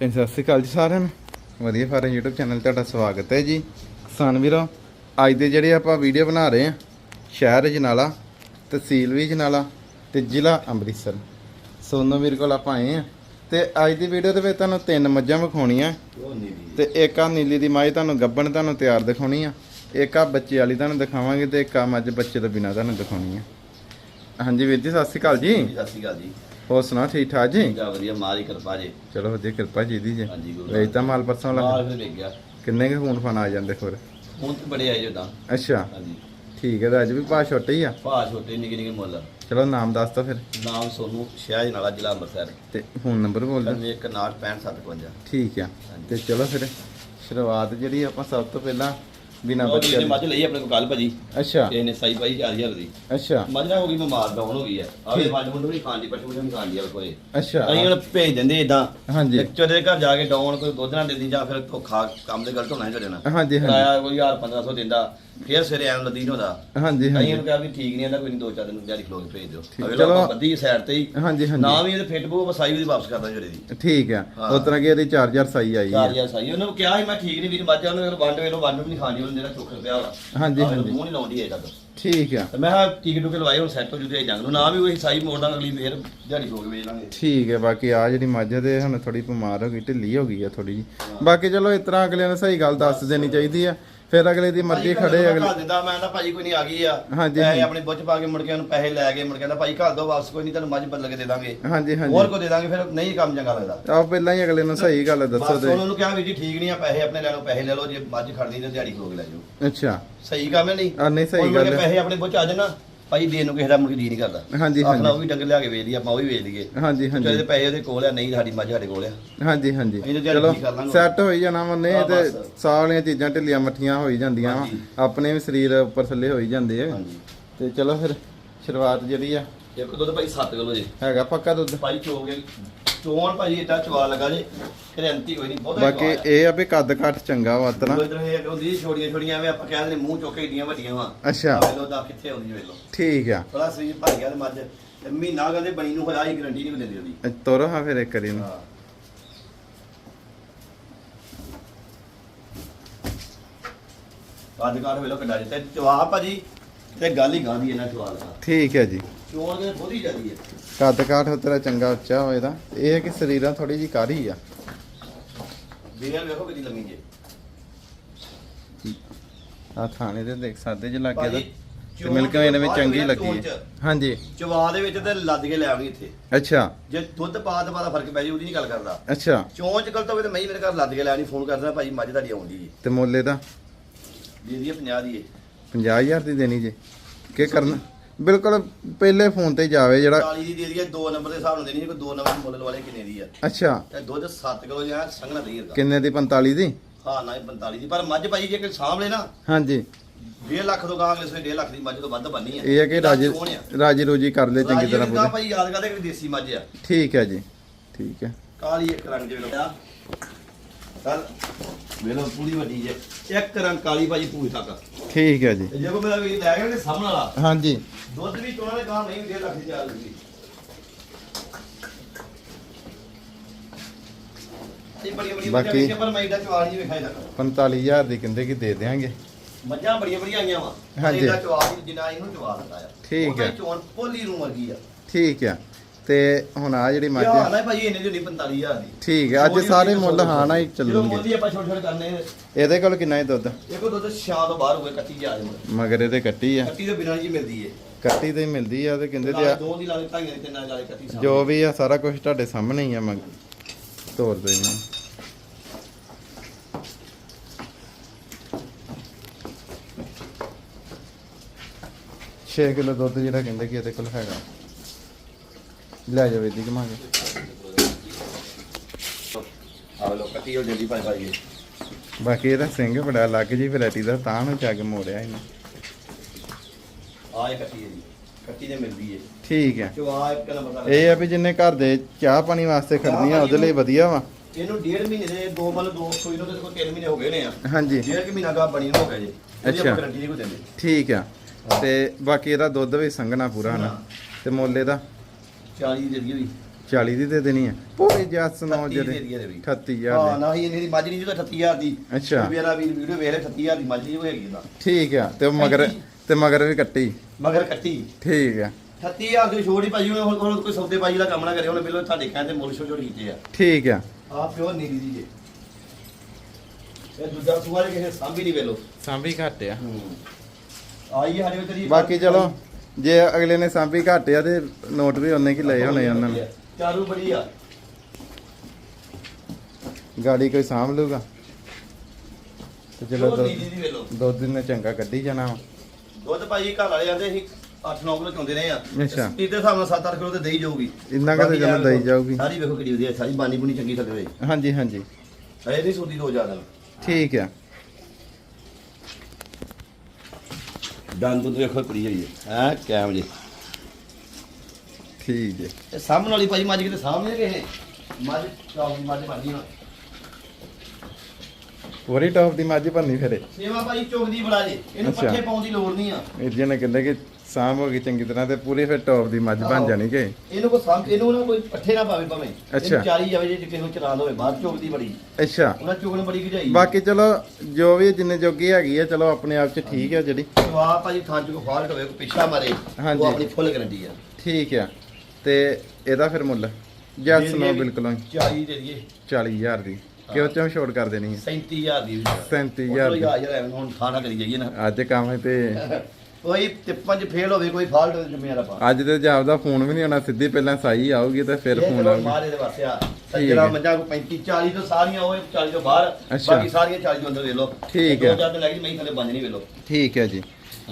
ਤੇ ਸਤਿ ਸ਼੍ਰੀ ਅਕਾਲ ਜੀ ਸਾਰਿਆਂ ਨੂੰ। ਵਧੀਆ ਫਾਰਮ YouTube ਚੈਨਲ ਤੁਹਾਡਾ ਸਵਾਗਤ ਹੈ ਜੀ। ਕਿਸਾਨ ਵੀਰੋ ਅੱਜ ਦੇ ਜਿਹੜੇ ਆਪਾਂ ਵੀਡੀਓ ਬਣਾ ਰਹੇ ਆ ਸ਼ਹਿਰ ਜਨਾਲਾ ਤਹਿਸੀਲ ਵੀ ਜਨਾਲਾ ਤੇ ਜ਼ਿਲ੍ਹਾ ਅੰਮ੍ਰਿਤਸਰ। ਸੋਨੋ ਵੀਰ ਕੋਲ ਆਪਾਂ ਆਏ ਆ ਤੇ ਅੱਜ ਦੀ ਵੀਡੀਓ ਦੇ ਵਿੱਚ ਤੁਹਾਨੂੰ ਤਿੰਨ ਮੱਝਾਂ ਵਿਖਾਉਣੀਆਂ। ਤੇ ਇੱਕ ਆ ਨੀਲੀ ਦੀ ਮਾਈ ਤੁਹਾਨੂੰ ਗੱਬਣ ਤੁਹਾਨੂੰ ਤਿਆਰ ਦਿਖਾਉਣੀ ਆ। ਇੱਕ ਆ ਬੱਚੇ ਵਾਲੀ ਤੁਹਾਨੂੰ ਦਿਖਾਵਾਂਗੇ ਤੇ ਇੱਕ ਆ ਮੱਝ ਬੱਚੇ ਤੋਂ ਬਿਨਾ ਤੁਹਾਨੂੰ ਦਿਖਾਉਣੀ ਆ। ਹਾਂਜੀ ਵੀਰ ਜੀ ਸਤਿ ਸ਼੍ਰੀ ਅਕਾਲ ਜੀ। ਸਤਿ ਸ਼੍ਰੀ ਅਕਾਲ ਜੀ। ਹੋਰ ਸੁਣਾ ਠੀਕ ਠਾਕ ਜੀ? ਜਾ ਵਧੀਆ ਮਾਰੀ ਕਿਰਪਾ ਜੇ। ਚਲੋ ਵਧੀਆ ਕਿਰਪਾ ਜੀ ਦੀ ਜੀ। ਹਾਂਜੀ ਗੁਰੂ ਮਾਲ ਪਰਸੋਂ ਮਾਲ ਫਿਰ ਵੇਖ ਗਿਆ ਕਿੰਨੇ ਕੁ ਫੋਨ ਫਾਨ ਆ ਜਾਂਦੇ ਫਿਰ ਹੁਣ ਤੇ ਬੜੇ ਆਏ ਜਦਾਂ। ਅੱਛਾ। ਹਾਂਜੀ। ਠੀਕ ਹੈ ਤਾਂ ਅੱਜ ਵੀ ਭਾ ਛੋਟੇ ਹੀ ਆ? ਭਾਅ ਛੋਟੇ ਨਿੱਕੇ ਨਿੱਕੇ ਮੁੱਲ। ਚਲੋ ਨਾਮ ਦੱਸ ਤਾ ਫਿਰ। ਨਾਮ ਸੋਨੂੰ ਸ਼ਹਿਜ ਨਾਲਾ ਜ਼ਿਲ੍ਹਾ ਅੰਮ੍ਰਿਤਸਰ। ਤੇ ਫੋਨ ਨੰਬਰ ਬੋਲ ਦਿਓ। 916557 ਠੀਕ ਆ। ਤੇ ਚਲੋ ਫਿਰ ਸ਼ੁਰੂਆਤ ਜਿਹੜੀ ਆਪਾਂ ਸਭ ਤੋਂ ਪਹਿਲਾਂ ਬਿਨਾ ਬੱਚੇ ਜੀ ਮੱਝ ਲਈ ਆਪਣੇ ਕੋਲ ਕੱਲ ਭਾਜੀ। ਅੱਛਾ। ਇਹਨੇ ਸਾਈ ਪਾਈ 4000 ਦੀ। ਅੱਛਾ। ਮੱਝ ਨਾ ਹੋ ਗਈ ਬਿਮਾਰ ਡਾਊਨ ਹੋ ਗਈ ਹੈ ਆਵੇ। ਮੱਝ ਮੁੰਡ ਵੀ ਖਾਣ ਦੀ ਪਸ਼ੂ ਵੀ ਖਾਣ ਦੀ ਆ ਕੋਈ ਅੱਛਾ। ਅਸੀਂ ਹੁਣ ਭੇਜ ਦਿੰਦੇ ਇਦਾਂ ਹਾਂਜੀ। ਲੈਕਚਰ ਦੇ ਘਰ ਜਾ ਕੇ ਡਾਊਨ ਕੋਈ ਦੁੱਧ ਨਾ ਦਿੰਦੀ ਜਾਂ ਫਿਰ ਧੋਖਾ ਕੰਮ ਦੇ ਗਲਤ ਹੋਣਾ ਚੱਲਣਾ ਹਾਂਜੀ ਹਾਂਜੀ। ਕਿਰਾਇਆ ਕੋਈ 1000 1500 ਦਿੰਦਾ। ਫਿਰ ਸਵੇਰੇ ਐਂ ਲੱਦੀ ਨਹੀਂ ਹੁੰਦਾ ਹਾਂਜੀ ਅਸੀਂ ਹਾਂਜੀ ਇਹਨੂੰ ਕਿਹਾ ਵੀ ਠੀਕ ਨਹੀਂ ਆਂਦਾ ਕੋਈ ਨਹੀਂ ਦੋ ਚਾਰ ਦਿਨ ਦਿਹਾੜੀ ਖਲੋ ਕੇ ਭੇਜ ਦਿਓ। ਅਗਲਾ ਚਲੋ। ਆਪਾਂ ਬੱਦੀ ਸਾਈਡ ਤੇ ਹੀ। ਹਾਂਜੀ ਨਾ ਹਾਂਜੀ ਵੀ ਇਹਦੇ ਫਿੱਟ ਬੂ ਵਸਾਈ ਵੀ ਵਾਪਸ ਕਰਦਾ ਜਿਹੜੇ ਦੀ। ਠੀਕ ਆ। ਹਾਂ। ਉਸ ਤਰ੍ਹਾਂ ਕਿ ਇਹਦੀ 4000 ਸਾਈ ਆਈ ਆ। ਹਜ਼ਾਰ ਸਾਈ। ਉਹਨੂੰ ਕਿਹਾ ਸੀ ਮੈਂ ਠੀਕ ਨਹੀਂ ਵੀਰ ਮੱਝਾਂ ਨੂੰ ਵੰਡ ਵੇਲੋ ਵੰਡ ਵੀ ਨਹੀਂ ਖਾਣੀ ਉਹਨੂੰ ਜਿਹੜਾ ਚੋਖਰ ਪਿਆ ਵਾ। ਹਾਂਜੀ, ਆਹ ਹਾਂਜੀ। ਮੂੰਹ ਨਹੀਂ ਲਾਉਂਦੀ ਅਜੇ ਤੱਕ ਠੀਕ ਆ। ਤੇ ਮੈਂ ਕਿਹਾ ਟੀਕੇ ਟੁਕੇ ਲਵਾਏ ਹੁਣ ਸੈੱਟ ਹੋ ਜੂਦੇ ਜੰਗ ਨੂੰ। ਨਾ ਵੀ ਉਹੀ ਸਾਈ ਮੋੜਦਾ ਅਗਲੀ ਫੇਰ ਦਿਹਾੜੀ ਖਲੋ ਕੇ ਵੇਚ ਲਾਂਗੇ ਠੀਕ ਹੈ ਬਾਕੀ ਆ ਜਿਹੜੀ ਮੱਝ ਦੇ ਹੁਣ ਥੋੜੀ ਬਿਮਾਰ ਹੋ ਗਈ ਢਿੱਲੀ ਹੋ ਗਈ ਆ ਥੋੜੀ ਜੀ ਬਾਕੀ ਚਲੋ ਇਸ ਤਰ੍ਹਾਂ ਅਗਲੇ ਨੂੰ ਸਹੀ ਗੱਲ ਦੱਸ ਦੇਣੀ ਚਾਹੀਦੀ ਆ। ਫਿਰ ਅਗਲੇ ਦੀ ਮਰਜ਼ੀ ਖੜੇ ਘਰ ਅਗਲੇ ਦਿੰਦਾ ਮੈਂ ਤਾਂ ਭਾਜੀ ਕੋਈ ਨਹੀਂ ਆ ਗਈ ਆ। ਹਾਂਜੀ, ਪੈਸੇ। ਆਪਣੀ ਬੁੱਝ ਪਾ ਕੇ ਮੁੜ ਕੇ ਉਹਨੂੰ ਪੈਸੇ ਲੈ ਕੇ ਮੁੜ ਕੇ ਕਹਿੰਦਾ ਭਾਈ ਘਰ ਦੋ ਵਾਪਸ ਕੋਈ ਨਹੀਂ ਤੈਨੂੰ ਮੱਝ ਬਦਲ ਕੇ ਦੇ ਦਾਂਗੇ। ਹਾਂਜੀ ਹੋਰ ਹਾਂਜੀ ਕੋ ਦੇ ਦਾਂਗੇ ਫਿਰ ਨਹੀਂ ਕੰਮ ਚੰਗਾ ਲੱਗਦਾ। ਆਪ ਪਹਿਲਾਂ ਹੀ ਅਗਲੇ ਨੂੰ ਸਹੀ ਗੱਲ ਦੱਸੋ ਬਸ ਤੇ ਉਹਨਾਂ ਨੂੰ ਕਿਹਾ ਵੀ ਜੀ ਠੀਕ ਨਹੀਂ ਆ ਪੈਸੇ ਆਪਣੇ ਲੈ ਲਓ ਪੈਸੇ ਲੈ ਲਓ ਜੇ ਮੱਝ ਖੜਦੀ ਤੇ ਦਿਹਾੜੀ ਕੇ ਲੈ ਜਾਓ। ਅੱਛਾ। ਸਹੀ ਕੰਮ ਹੈ ਨਹੀਂ? ਆ ਨਹੀਂ ਸਹੀ ਗੱਲ ਹੈ। ਪੈਸੇ ਆਪਣੇ ਬੁੱਝ ਆ ਜਾਣ ਭਾਈ ਦੇਣ ਨੂੰ ਕਿਸੇ ਦਾ ਕੇ ਜੀ ਨਹੀਂ ਕਰਦਾ। ਹਾਂਜੀ ਆਪਣਾ ਉਹ ਵੀ ਡੰਗਰ ਲਿਆ ਕੇ ਵੇਚ ਲਈ ਆਪਾਂ ਉਹ ਵੀ ਵੇਚ ਲਈਏ ਹਾਂਜੀ ਹਾਂਜੀ। ਪੈਸੇ ਉਹਦੇ ਕੋਲ ਆ ਨਹੀਂ ਸਾਡੀ ਮੱਝ ਸਾਡੇ ਕੋਲ ਆ। ਹਾਂਜੀ ਹਾਂਜੀ। ਚਲੋ। ਸੈੱਟ ਹੋਈ ਜਾਣਾ ਮੰਨੇ ਤੇ। ਸਾਰੀਆਂ ਚੀਜ਼ਾਂ ਢਿੱਲੀਆਂ ਮੱਠੀਆਂ ਹੋਈ ਜਾਂਦੀਆਂ। ਆਪਣੇ ਵੀ ਸਰੀਰ ਉੱਪਰ ਥੱਲੇ ਹੋਈ ਜਾਂਦੇ ਆ। ਤੇ ਚਲੋ ਫਿਰ ਸ਼ੁਰੂਆਤ ਜਿਹੜੀ ਆ। ਇੱਕ ਦੁੱਧ ਭਾਈ 7 ਕਿਲੋ ਜੀ। ਹੈਗਾ ਪੱਕਾ ਦੁੱਧ? ਭਾਈ ਚੋਗੇ ਚੋਣ ਭਾਈ ਇਦਾਂ ਚਵਾ ਲਗਾ ਜੇ ਗਰੰਟੀ ਕੋਈ ਨਹੀਂ ਬਹੁਤਾ ਬਾਕੀ ਇਹ ਆ ਵੀ ਕੱਦ ਘੱਟ ਚੰਗਾ ਵਾ ਤਨਾ ਇਧਰ ਇਹ ਹੁੰਦੀ ਛੋਟੀਆਂ ਛੋਟੀਆਂ ਐਵੇਂ ਆਪਾਂ ਕਹਿੰਦੇ ਨੇ ਮੂੰਹ ਚੁੱਕ ਏਡੀਆਂ ਵੱਡੀਆਂ ਵਾ। ਅੱਛਾ। ਵੇਲੋ ਦਾ ਕਿੱਥੇ ਆਉਂਦੀ ਵੇਲੋ ਠੀਕ ਆ। ਥੋੜਾ ਸਰੀਰ ਭਰ ਗਿਆ ਤੇ ਮੱਝ। ਤੇ ਮਹੀਨਾ ਕਹਿੰਦੇ ਬਣੀ ਨੂੰ ਹੋਇਆ ਹੀ ਗਰੰਟੀ ਨਹੀਂ ਦਿੰਦੀ ਉਹਦੀ। ਤੋਰੋ ਹਾਂ ਫਿਰ ਇੱਕ ਵਾਰੀ ਨੂੰ। ਅੱਜ ਕਾਠ ਵੇਲੋ ਕਿੱਡਾ ਜਿੱਤੇ ਚਵਾ ਭਾਜੀ ਤੇ ਗੱਲ ਹੀ ਗਾਂਦੀ ਇਹਨਾਂ ਲਗਾ ਠੀਕ ਹੈ ਜੀ। ਚੋਣ ਦੇ ਬਹੁਤੀ ਜਾਂਦੀ ਹੈ। ਕੱਦ ਕਾਠ ਤੇਰਾ ਚੰਗਾ ਉੱਚਾ ਹੋਏ ਦਾ ਇਹ ਹੈ ਕਿ ਸਰੀਰਾਂ ਥੋੜੀ ਜੀ ਕਾਰੀ ਆ। ਵੀਰੇ ਵੇਖੋ ਕਿੰਨੀ ਲੰਮੀ ਜੇ। ਆ ਥਾਣੇ ਦੇ ਦੇਖ ਸਕਦੇ ਜੇ ਲੱਗੇ ਦਾ ਭਾਜੀ, ਤੇ ਚੋਣ ਮਿਲਕ ਵੇਨ ਵਿੱਚ ਚੰਗੀ ਲੱਗੀ ਹੈ। ਹਾਂਜੀ। ਚਵਾ ਦੇ ਵਿੱਚ ਤੇ ਲੱਦ ਕੇ ਲੈ ਆਉਣੀ ਇੱਥੇ। ਅੱਛਾ। ਜੇ ਦੁੱਧ ਪਾ ਤੇ ਪਾ ਫ਼ਰਕ ਪੈ ਜੀ ਉਹਦੀ ਨਹੀਂ ਗੱਲ ਕਰਦਾ। ਅੱਛਾ। ਚੋਂ ਚ ਗਲਤ ਹੋਵੇ ਤੇ ਮੈਂ ਹੀ ਮੇਰੇ ਘਰ ਲੱਦ ਕੇ ਲੈ ਆਣੀ ਫੋਨ ਕਰਦਾ ਭਾਜੀ ਮੱਝ ਤੁਹਾਡੀ ਆਉਂਦੀ ਜੀ ਤੇ ਮੁੱਲੇ ਦਾ ਦੇ ਦਈਏ 50 ਦੀ ਇਹ 50000 ਦੀ ਦੇਣੀ ਜੇ। ਕੀ ਕਰਨਾ? ਬਿਲਕੁਲ ਪਹਿਲੇ ਫੋਨ ਤੇ ਜਾਵੇ ਜਿਹੜਾ 40 ਦੀ ਦੇ ਦਈਏ ਦੋ ਨੰਬਰ ਦੇ ਹਿਸਾਬ ਨਾਲ ਦੇਣੀ ਕੋਈ ਦੋ ਨੰਬਰ ਦੇ ਮੁੱਲ ਵਾਲੇ ਕਿੰਨੇ ਦੀ ਆ? ਅੱਛਾ। ਤੇ ਦੁੱਧ 7 ਕਿਲੋ ਜਾਂ ਸੰਘਣਾ ਦਈ ਦਾ ਕਿੰਨੇ ਦੀ? 45 ਦੀ? ਹਾਂ ਨਾ ਇਹ 45 ਦੀ। ਪਰ ਮੱਝ ਭਾਈ ਜੇ ਕੋਈ ਸਾਂਭ ਲੈ ਨਾ ਹਾਂਜੀ। 1.5 ਲੱਖ ਤੋਂ ਗਾਂ ਅਗਲੇ ਸਵੇ 1.5 ਲੱਖ ਦੀ ਮੱਝ ਤੋਂ ਵੱਧ ਬੰਨੀ ਆ। ਇਹ ਹੈ ਕਿ ਰਾਜੀ। ਰਾਜੀ ਰੋਜੀ ਕਰ ਲੈ ਚੰਗੀ ਤਰ੍ਹਾਂ ਪੂਰੀ। ਭਾਈ ਯਾਦ ਕਰਦੇ ਕਿ ਦੇਸੀ ਮੱਝ ਆ। ਠੀਕ ਹੈ ਜੀ। ਠੀਕ ਹੈ। ਕਾਲੀ ਇੱਕ ਰੰਗ ਦੇ ਵੇਲੋ ਚੱਲ। ਵੇਲੋ ਪੂਰੀ ਵੱਡੀ ਜੇ। ਇੱਕ ਰੰਗ ਕਾਲੀ ਭਾਜੀ ਪੂਰੀ ਤੱਕ। ਠੀਕ ਹੈ ਜੀ। ਤੇ ਜੇ ਕੋ ਮੇਰਾ ਵੀ ਲੈ ਗਿਆ ਤੇ ਸਾਹਮਣੇ ਵਾਲਾ ਹਾਂਜੀ। ਦੁੱਧ ਵੀ ਚੋਣਾ ਦੇ ਗਾਂ ਨਹੀਂ 1.5 ਲੱਖ ਦੀ ਇਹ ਬੜੀ ਬੜੀ ਬਾਕੀ- ਬਾਕੀ ਪਰ ਮੈਂ ਇਹਦਾ ਚਵਾਲ ਨਹੀਂ ਵੇਖਿਆ ਤੱਕ 45000 ਦੀ ਕਹਿੰਦੇ ਕਿ ਦੇ ਦੇਾਂਗੇ ਮੱਝਾਂ ਬੜੀਆਂ ਬੜੀਆਂ ਆਈਆਂ ਵਾ। ਹਾਂਜੀ। ਇਹਦਾ ਚਵਾਲ ਜਿੰਨਾ ਇਹਨੂੰ ਚਵਾ ਦਿੰਦਾ ਆ। ਠੀਕ ਉਹਦਾ ਹੈ। ਚੋਣ ਪੋਲੀ ਨੂੰ ਵਰਗੀ ਆ। ਠੀਕ ਆ। ਤੇ ਹੁਣ ਆ ਜਿਹੜੀ ਮੱਝ ਆ, ਨਾ ਭਾਜੀ ਇਹਨੇ ਦੀ 45000 ਦੀ। ਠੀਕ ਹੈ ਅੱਜ ਸਾਰੇ ਮੁੱਲ ਹਾਂ ਨਾ ਹੀ ਚਲੋ ਚੱਲਣਗੇ। ਮੁੱਲ ਹੀ ਆਪਾਂ ਛੋਟੇ ਛੋਟੇ ਕਰਨੇ ਨੇ। ਇਹਦੇ ਕੋਲ ਕਿੰਨਾ ਹੀ ਦੁੱਧ? ਦੇਖੋ ਦੁੱਧ ਛਾਂ ਤੋਂ ਬਾਹਰ ਕੱਟੀ ਜਾ ਜਾਂਦਾ ਮਗਰ ਇਹਦੇ ਕੱਟੀ ਆ। ਕੱਟੀ ਤੋਂ ਬਿਨਾਂ ਜੀ ਮਿਲਦੀ ਏ ਕੱਟੀ ਤੇ ਹੀ ਮਿਲਦੀ ਆ ਤੇ ਕਹਿੰਦੇ ਤੇ ਨਾਲੇ ਆ- ਦੋ ਦੀ ਲਾਲੇ ਢਾਈਆਂ ਦੀ ਤਿੰਨਾਂ ਦੀ ਲਾਲੇ ਕੱਟੀ। ਜੋ ਵੀ ਆ ਸਾਰਾ ਕੁਝ ਤੁਹਾਡੇ ਸਾਹਮਣੇ ਹੀ ਆ ਮਗ ਤੋਰ ਦੇ ਇਹਨਾਂ। ਨੂੰ। ਛੇ ਕਿਲੋ ਦੁੱਧ ਜਿਹੜਾ ਕਹਿੰਦੇ ਕਿ ਇਹਦੇ ਕੋਲ ਹੈਗਾ। ਲੈ ਜਾਵੇ ਦੀ ਘਮਾਗੇ ਆਹ ਲੋ ਕੱਟੀ ਹੋ ਜਲਦੀ ਭਾਈ ਭਾਈ ਬਾਕੀ ਇਹਦਾ ਸਿੰਘ ਬੜਾ ਅਲੱਗ ਜੀ ਵੈਰਾਈਟੀ ਦਾ ਤਾਂ ਨੂੰ ਚੱਗ ਮੋੜਿਆ ਇਹਨੇ। ਆਹ ਇਹ ਕੱਟੀ ਹੈ ਜੀ। ਕੱਟੀ ਤੇ ਮਿਲਦੀ ਏ ਠੀਕ ਹੈ। ਜੋ ਆ ਇੱਕ ਨੰਬਰ ਦਾ ਇਹ ਆ ਵੀ ਜਿੰਨੇ ਘਰ ਦੇ ਚਾਹ ਪਾਣੀ ਵਾਸਤੇ ਖੜਦੀਆਂ ਉਹਦੇ ਲਈ ਵਧੀਆ ਵਾ। ਇਹਨੂੰ ਡੇਢ ਮਹੀਨੇ ਦੇ ਦੋ ਮਤਲਬ ਦੋ ਸੂਈ ਨੂੰ ਤੇ ਕੋਈ 3 ਮਹੀਨੇ ਹੋ ਗਏ ਨੇ ਆ। ਹਾਂਜੀ। ਡੇਢ ਕੁ ਮਹੀਨਾ ਗਾ ਬਣੀ ਨੂੰ ਹੋ ਗਿਆ ਜੀ। ਇਹਦੀ ਅੱਛਾ। ਆਪਾਂ ਗਰੰਟੀ ਨਹੀਂ ਕੋਈ ਦਿੰਦੇ। ਠੀਕ ਆ। ਤੇ ਬਾਕੀ ਇਹਦਾ ਦੁੱਧ ਵੀ ਸੰਘਣਾ ਪੂਰਾ ਨਾ ਤੇ ਮੁੱਲ ਇਹਦਾ 40 ਦੀ ਦੇ ਦਈਏ ਵੀ 40 ਦੀ ਦੇ ਦੇਣੀ ਆ। ਪੂਰੀ ਜੱਸ ਨੌ 38 ਜਿਹੜੇ ਦੇ ਦਈਏ ਵੀ 38000 ਹਾਂ ਦੀ। ਨਾ ਹੀ ਇਹਦੀ ਮੱਝ ਨਹੀਂ ਜਿਹਦਾ 38000 ਦੀ। ਅੱਛਾ। ਮੇਰਾ ਵੀ ਵੀਡੀਓ ਵੇਖ ਲੈ 38000 ਦੀ ਮੱਝ ਨਹੀਂ ਉਹ ਹੈਗੀ ਇਹਦਾ। ਠੀਕ ਆ ਤੇ ਮਗਰ ਹਾਂਜੀ। ਤੇ ਮਗਰ ਵੀ ਕੱਟੀ। ਮਗਰ ਕੱਟੀ। ਠੀਕ ਆ। 38000 ਦੀ ਛੋੜ ਭਾਜੀ ਹੁਣ ਹੁਣ ਕੋਈ ਸੌਦੇ ਬਾਜੀ ਦਾ ਕੰਮ ਨਾ ਕਰੇ ਹੁਣ ਬਿਲੋ ਤੁਹਾਡੇ ਕਹਿੰਦੇ ਮੁੱਲ ਛੋੜ ਛੋੜ ਕੀਤੇ ਆ। ਠੀਕ ਆ। ਆ ਪਿਓਰ ਨੀਲੀ ਦੀ। ਜੇ ਇਹ ਦੂਜਾ ਸੂਆ ਜੇ ਕਿਸੇ ਸਾਂਭੀ ਨਹੀਂ ਵੇਲੋ। ਸਾਂਭੀ ਘੱਟ ਆ। ਆਈ ਸਾਡੇ ਵਿੱਚ ਬਾਕੀ ਚਲੋ। ਜੇ ਅਗਲੇ ਨੇ ਸਾਂਭੀ ਘੱਟ ਆ ਤੇ ਨੋਟ ਵੀ ਉਹਨੇ ਕੀ ਲਏ ਹੋਣੇ ਉਹਨਾਂ ਨੇ। ਚਾਰੂ ਬੜੀ ਆ। ਗਾੜੀ ਕੋਈ ਸਾਂਭ ਲੂਗਾ ਤੇ ਚਲੋ ਪਿਓਰ ਦੋ ਵੇਲੋ ਦੋ ਦਿਨ ਨੇ ਚੰਗਾ ਕੱਢੀ ਜਾਣਾ ਵਾ। ਦੁੱਧ ਭਾਜੀ ਘਰ ਵਾਲੇ ਆਂਦੇ ਸੀ 8-9 ਕਿਲੋ ਚੋਂਦੇ ਰਹੇ ਆ। ਅੱਛਾ। ਇਹਦੇ ਹਿਸਾਬ ਨਾਲ 7-8 ਕਿਲੋ ਤੇ ਦੇਈ ਜਾਊਗੀ। ਇੰਨਾ ਕੁ ਤੇ ਬਾਕੀ ਚਲੋ ਜਾਊਗੀ। ਸਾਰੀ ਵੇਖੋ ਕਿਹੜੀ ਵਧੀਆ ਸਾਰੀ ਬਾਨੀ ਬੁਨੀ ਚੰਗੀ ਥੱਲੇ ਹੋਈ ਹਾਂਜੀ। ਹਾਂਜੀ ਇਹ ਨਹੀਂ ਸੂਦੀ ਦੋ ਜ਼ਿਆਦਾ ਠੀਕ ਆ। ਦੰਦ ਦੁੱਧ ਵੇਖੋ ਕੁੜੀ ਹੋਈ ਹੈ ਕੈਮ ਜੀ। ਠੀਕ ਹੈ ਇਹ ਸਾਹਮਣੇ ਵਾਲੀ ਭਾਜੀ ਮੱਝ ਕਿਤੇ ਸਾਹਮਣੇ ਗਏ ਮੱਝ ਚੌਕੀ ਮੱਝ ਬਣਦੀ ਨਾ ਪੂਰੀ ਟੌਪ ਦੀ ਮੱਝ ਭੰਨੀ ਫਿਰੇ ਸੇਵਾ ਭਾਜੀ ਚੁਗਦੀ ਬੜਾ ਜੇ ਇਹਨੂੰ ਅੱਛਾ। ਪੱਠੇ ਪਾਉਣ ਦੀ ਲੋੜ ਨਹੀਂ ਆ। ਇਹ ਜਿਹਨੇ ਕਹਿੰਦੇ ਕਿ ਸਾਂਭ ਹੋ ਗਈ ਚੰਗੀ ਤਰ੍ਹਾਂ ਤੇ ਪੂਰੀ ਫਿਰ ਟੌਪ ਦੀ ਮੱਝ ਬਣ ਆਹੋ। ਜਾਣੀ ਕਿ। ਇਹਨੂੰ ਕੋਈ ਸਾਂਭ ਇਹਨੂੰ ਨਾ ਕੋਈ ਪੱਠੇ ਨਾ ਪਾਵੇ ਭਾਵੇਂ। ਅੱਛਾ। ਚਾਰੀ ਜਾਵੇ ਜੇ ਕਿਸੇ ਨੂੰ ਚਲਾਉਂਦਾ ਹੋਵੇ ਬਾਹਰ ਚੁਗਦੀ ਬੜੀ। ਅੱਛਾ। ਉਹਨਾਂ ਚੁਗਣ ਬੜੀ ਗਜਾਈ ਬਾਕੀ ਚਲੋ ਜੋ ਵੀ ਜਿੰਨੇ ਜੋਗੀ ਹੈਗੀ ਆ ਚਲੋ ਆਪਣੇ ਆਪ ਚ ਠੀਕ ਆ ਜਿਹੜੀ। ਸਵਾ ਭਾਜੀ ਥਾਂ ਚ ਫਾਲਟ ਹੋਵੇ ਕੋਈ ਪਿੱਛਾ ਮਾਰੇ। ਹਾਂਜੀ। ਉਹ ਆਪਣੀ ਫੁੱਲ ਗਰੰਟੀ ਆ। ਠੀਕ ਆ। ਤੇ ਇਹਦਾ ਫਿਰ ਮੁੱਲ? ਜੈਸ ਨੋ ਬਿਲਕੁਲ ਹੀ। 40 ਦੇ ਦਈਏ। 40000 ਦੀ। ਕਿਉਂ? ਚੋਂ ਛੋਟ ਕਰ ਦੇਣੀ ਹੈ 37000 ਦੀ 37,000 ਦੀ। ਯਾਰ ਐਵੇਂ ਹੁਣ ਥਾਣਾ ਕਰੀ ਜਾਈਏ ਨਾ। ਅੱਜ ਕੰਮ ਤੇ ਕੋਈ ਟਿੱਪਾਂ 'ਚ ਫੇਲ ਹੋਵੇ ਕੋਈ ਫਾਲਟ ਹੋਵੇ ਜਮੇ ਵਾਲਾ ਪਾ ਅੱਜ ਤੇ ਜਾਬ ਦਾ ਫੋਨ ਵੀ ਨਹੀਂ ਆਉਣਾ ਸਿੱਧੀ ਪਹਿਲਾਂ ਸਾਈ ਆਊਗੀ ਤੇ ਫਿਰ ਫੋਨ ਆਊਗਾ। ਮਾਰੇ ਦੇ ਵਾਸਤੇ ਆ। ਸੱਜਣਾ। ਮੰਜਾ ਕੋ 35 40 ਤੋਂ ਸਾਰੀਆਂ ਉਹ 40 ਤੋਂ ਬਾਹਰ। ਬਾਕੀ ਸਾਰੀਆਂ 40 ਤੋਂ ਅੰਦਰ ਵੇਖ ਲਓ। ਠੀਕ ਹੈ। ਦੋ ਜਦ ਲੱਗੀ ਮੈਂ ਥੱਲੇ ਬੰਦ ਨਹੀਂ ਵੇਖ ਲਓ। ਠੀਕ ਹੈ ਜੀ।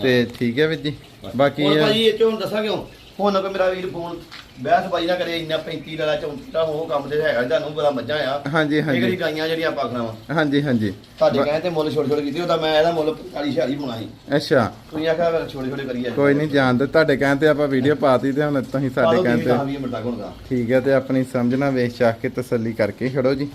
ਤੇ ਠੀਕ ਹੈ ਵੀਰ ਜੀ। ਬਾਕੀ ਇਹ- ਭਾਜੀ ਇਹ ਚੋਂ ਦੱਸਾਂ ਕਿਉਂ? ਹੁਣ ਕੋਈ ਮੇਰਾ ਵੀਰ ਫੋਨ ਬਹਿਸ ਬਾਈ ਨਾ ਕਰੇ ਇੰਨਾ 35 ਵਾਲਾ ਚੌਂਤਾ ਉਹ ਕੰਮ ਤੇ ਹੈਗਾ ਤੁਹਾਨੂੰ ਬੜਾ ਮੱਝਾਂ ਆ। ਹਾਂਜੀ ਹਾਂਜੀ ਕਿਹੜੀ ਗਾਈਆਂ ਜਿਹੜੀਆਂ ਆਪਾਂ ਖਾਣਾ ਵਾ? ਹਾਂਜੀ ਹਾਂਜੀ। ਤੁਹਾਡੇ ਕਹੇ ਤੇ ਮੁੱਲ ਛੋੜ ਛੋੜ ਕੀਤੀ ਉਹਦਾ ਮੈਂ ਇਹਦਾ ਮੁੱਲ 40 46 ਹੋਣਾ ਸੀ। ਅੱਛਾ। ਤੁਸੀਂ ਆਖਿਆ ਫਿਰ ਛੋੜੇ ਛੋੜੇ ਕਰੀਏ। ਕੋਈ ਨਹੀਂ ਜਾਣਦੇ ਤੁਹਾਡੇ ਕਹਿਣ ਤੇ ਆਪਾਂ ਵੀਡੀਓ ਪਾਤੀ ਤੇ ਹੁਣ ਤੁਸੀਂ ਸਾਡੇ ਕਹਿਣ ਤੇ। ਹਾਂ ਠੀਕ ਹੈ ਤੇ ਆਪਣੀ ਸਮਝਣਾ ਵੇਖ ਚਾਖ ਕੇ ਤਸੱਲੀ ਕਰਕੇ ਛੜੋ ਜੀ।